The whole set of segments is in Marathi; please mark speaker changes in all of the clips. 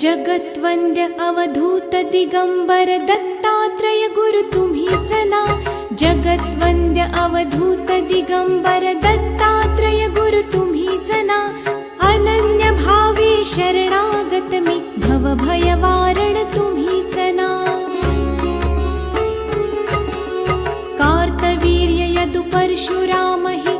Speaker 1: जगत्वन्द्य अवधूत दिगम्बर दत्तात्रय गुरु तुम्ही सना जगत्वन्द्य अवधूत दिगम्बर दत्तात्रय गुरु तु जना। अनन्यभावे शरणागतमि भव तुम्ही सना कार्तवीर्य यदु यदुपरशुरामहि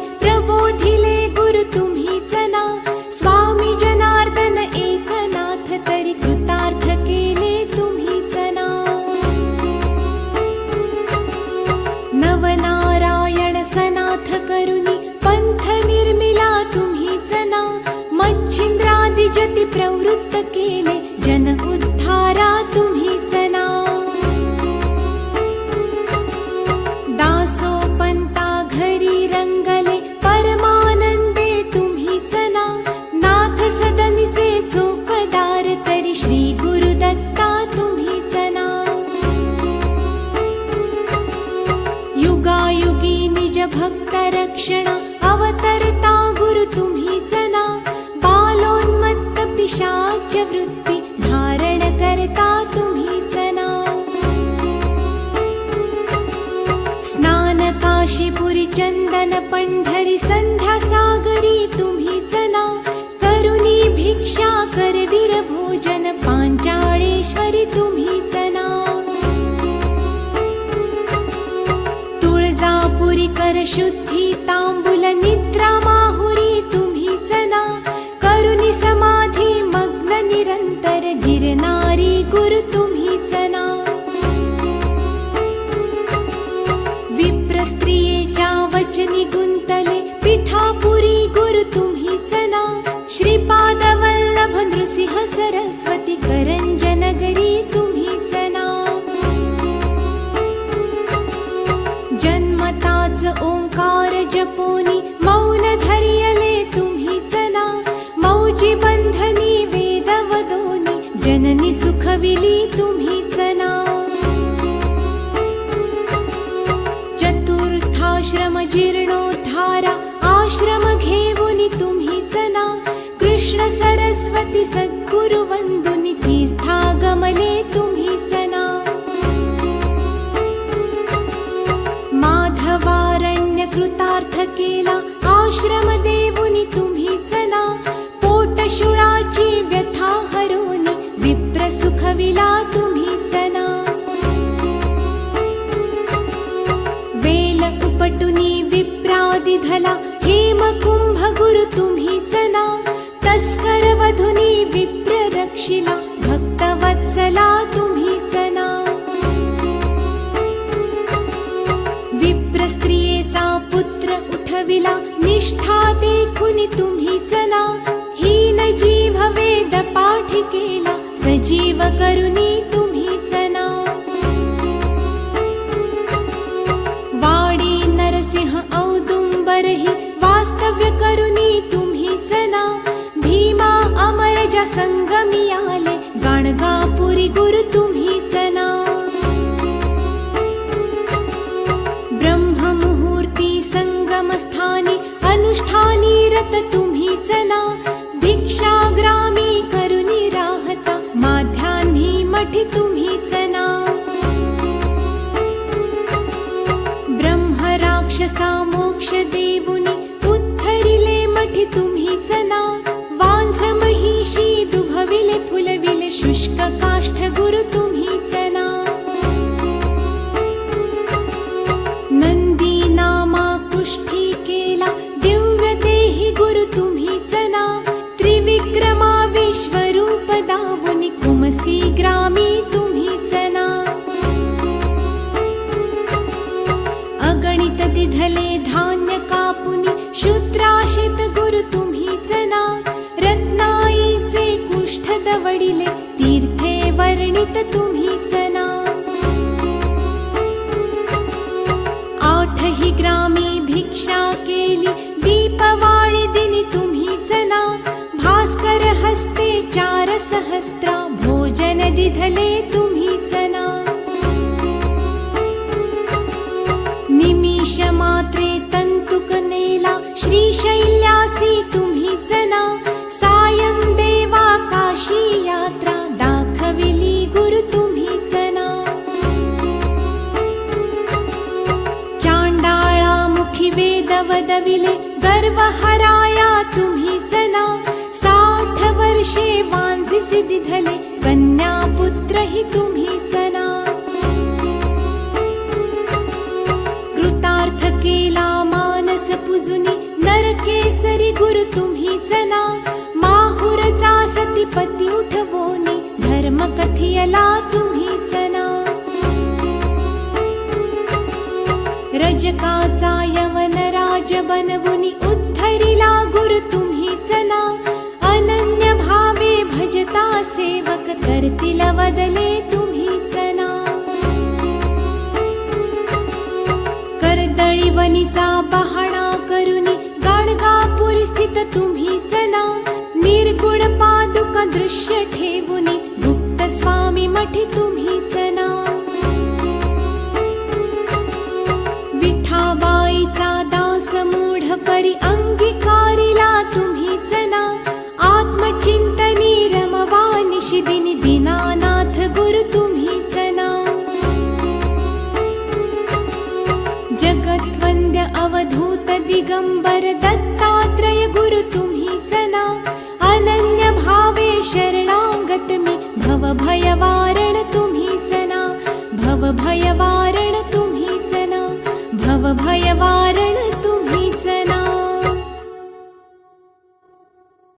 Speaker 1: जती प्रवृत्त केले जन उद्धारा तुम्हीच वृत्ती धारण करता तुम्हीच ना स्नान काशीपुरी चंदन पंढरी संध्या सागरी तुम्हीच ना करुणी भिक्षा करवीर भोजन पांचाळेश्वरी तुम्हीच ना तुळजापुरी कर शुद्धी तांबुल निद्रा जननी सुखविली तुम्हीच ना चतुर्थाश्रम जीर्णोद्धारा आश्रम घेऊन तुम्हीच ना कृष्ण सरस्वती विप्र तुम्ही जना. वेल उपटुनी विप्रादिधला हेमकुंभ गुरु तुम्ही जना. तस्कर वधुनी विप्र रक्षिला भक्तवत्सला तुम्ही जना. विप्र स्त्रियेचा पुत्र उठविला निष्ठा देखुनी तुम्ही जना. हीन जीव वेद पाठ केला जीव करुणी तुम्हीच ना वाडी नरसिंह औदुंबरही वास्तव्य करुणी तुम्हीच ना भीमा अमरजा संगमी आले गाणगापुरी गुरु तुम्हीच ना ब्रह्ममुहूर्ती संगमस्थानी अनुष्ठानी रत तुम्हीच ना भिक्षाग्रा माध्यान्ही मठी वर्णित तुम्हीच ना. आठही ग्रामी भिक्षा केली दीपवाळी दिनी तुम्हीच ना. भास्कर हस्ते चार सहस्त्रा भोजन दिधले तुम्हीच पदविले गर्व हराया तुम्ही जना. साठ वर्षे वांझिसी दिधले कन्या पुत्र ही तुम्ही जना. कृतार्थ केला मानस पुजुनी नरकेसरी गुरु तुम्हीच ना माहुरचा सतीपती उठवोनी धर्म कथियला तुम्ही जना. रजकाचा यवन राज बनवुनी उद्धरिला गुरु तुम्हीच ना अनन्य भावे भजता सेवक करतील वदले तुम्हीच ना कर्दळी वनीचा बहाणा करुनी गाणगापुरी स्थित तुम्हीच ना निर्गुण पादुका दृश्य ठेवुनी गुप्त स्वामी मठी दिगंबर दत्तात्रय गुरु तुम्ही जना. अनन्य भावे शरणागत मी भव भयवार